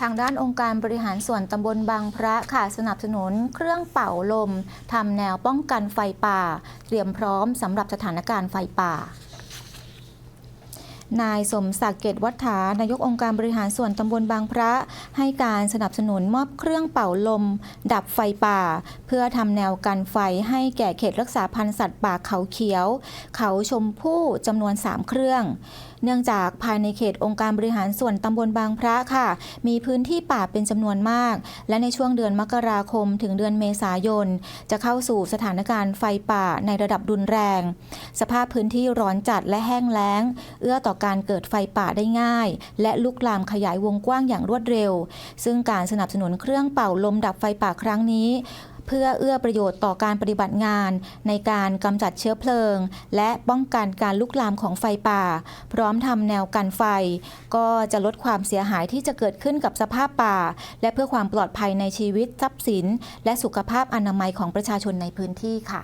ทางด้านองค์การบริหารส่วนตำบลบางพระค่ะสนับสนุนเครื่องเป่าลมทำแนวป้องกันไฟป่า เตรียมพร้อมสำหรับสถานการณ์ไฟป่า นายสมศักดิ์เกตวัฒานายกองค์การบริหารส่วนตำบลบางพระ ให้การสนับสนุนมอบเครื่องเป่าลม ดับไฟป่า เพื่อทำแนวกันไฟให้แก่เขตรักษาพันธุ์สัตว์ป่าเขาเขียว เขาชมพู่จำนวน 3 เครื่องเนื่องจากภายในเขตองค์การบริหารส่วนตำบลบางพระค่ะ มีพื้นที่ป่าเป็นจำนวนมาก และในช่วงเดือนมกราคมถึงเดือนเมษายน จะเข้าสู่สถานการณ์ไฟป่าในระดับรุนแรง สภาพพื้นที่ร้อนจัดและแห้งแล้ง เอื้อต่อการเกิดไฟป่าได้ง่าย และลุกลามขยายวงกว้างอย่างรวดเร็ว ซึ่งการสนับสนุนเครื่องเป่าลมดับไฟป่าครั้งนี้เพื่อเอื้อประโยชน์ต่อการปฏิบัติงาน ในการกำจัดเชื้อเพลิง และป้องกันการลุกลามของไฟป่า พร้อมทำแนวกันไฟ ก็จะลดความเสียหายที่จะเกิดขึ้นกับสภาพป่า และเพื่อความปลอดภัยในชีวิตทรัพย์สิน และสุขภาพอนามัยของประชาชนในพื้นที่ค่ะ